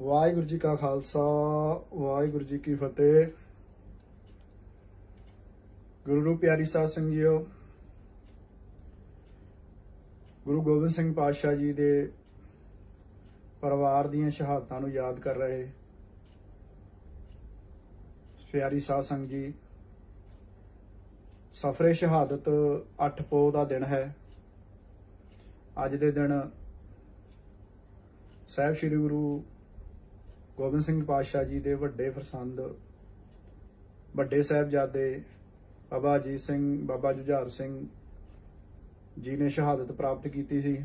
ਵਾਹਿਗੁਰੂ ਜੀ ਕਾ ਖਾਲਸਾ, ਵਾਹਿਗੁਰੂ ਜੀ ਕੀ ਫਤਿਹ। ਗੁਰੂ ਰੂਪ ਪਿਆਰੀ ਸਾਧ ਸੰਗਿਓ, ਗੁਰੂ ਗੋਬਿੰਦ ਸਿੰਘ ਪਾਤਸ਼ਾਹ ਜੀ ਦੇ ਪਰਿਵਾਰ ਦੀਆਂ ਸ਼ਹਾਦਤਾਂ ਨੂੰ ਯਾਦ ਕਰ ਰਹੇ। ਪਿਆਰੀ ਸਾਧ ਸੰਗ ਜੀ, ਸਫਰੇ ਸ਼ਹਾਦਤ 8 ਪੋ ਦਾ ਦਿਨ ਹੈ। ਅੱਜ ਦੇ ਦਿਨ ਸਾਹਿਬ ਸ੍ਰੀ ਗੁਰੂ ਗੋਬਿੰਦ ਸਿੰਘ ਪਾਤਸ਼ਾਹ ਜੀ ਦੇ ਵੱਡੇ ਫਰਸੰਦ, ਵੱਡੇ ਸਾਹਿਬਜ਼ਾਦੇ ਬਾਬਾ ਅਜੀਤ ਸਿੰਘ, ਬਾਬਾ ਜੁਝਾਰ ਸਿੰਘ ਜੀ ਨੇ ਸ਼ਹਾਦਤ ਪ੍ਰਾਪਤ ਕੀਤੀ ਸੀ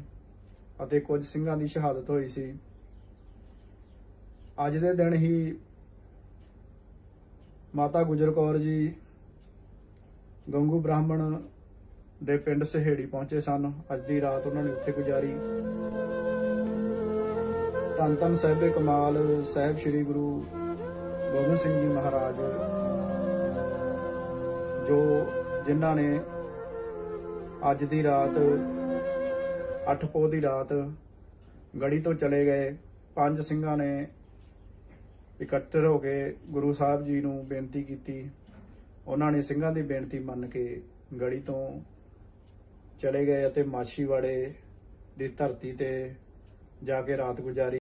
ਅਤੇ ਕੁਝ ਸਿੰਘਾਂ ਦੀ ਸ਼ਹਾਦਤ ਹੋਈ ਸੀ। ਅੱਜ ਦੇ ਦਿਨ ਹੀ ਮਾਤਾ ਗੁਜਰ ਕੌਰ ਜੀ ਗੰਗੂ ਬ੍ਰਾਹਮਣ ਦੇ ਪਿੰਡ ਸਹੇੜੀ ਪਹੁੰਚੇ ਸਨ। ਅੱਜ ਦੀ ਰਾਤ ਉਹਨਾਂ ਨੇ ਉੱਥੇ ਗੁਜ਼ਾਰੀ। ਧੰਨ ਧੰਨ ਸਾਹਿਬੇ ਕਮਾਲ ਸਾਹਿਬ ਸ੍ਰੀ ਗੁਰੂ ਗੋਬਿੰਦ ਸਿੰਘ ਜੀ ਮਹਾਰਾਜ, ਜੋ ਜਿਨ੍ਹਾਂ ਨੇ ਅੱਜ ਦੀ ਰਾਤ 8 ਪੋਹ ਦੀ ਰਾਤ ਗੜੀ ਤੋਂ ਚਲੇ ਗਏ, ਪੰਜ ਸਿੰਘਾਂ ਨੇ ਇਕੱਤਰ ਹੋ ਕੇ ਗੁਰੂ ਸਾਹਿਬ ਜੀ ਨੂੰ ਬੇਨਤੀ ਕੀਤੀ। ਉਹਨਾਂ ਨੇ ਸਿੰਘਾਂ ਦੀ ਬੇਨਤੀ ਮੰਨ ਕੇ ਗੜੀ ਤੋਂ ਚਲੇ ਗਏ ਅਤੇ ਮਾਛੀਵਾੜੇ ਦੀ ਧਰਤੀ ਤੇ ਜਾ ਕੇ ਰਾਤ ਗੁਜ਼ਾਰੀ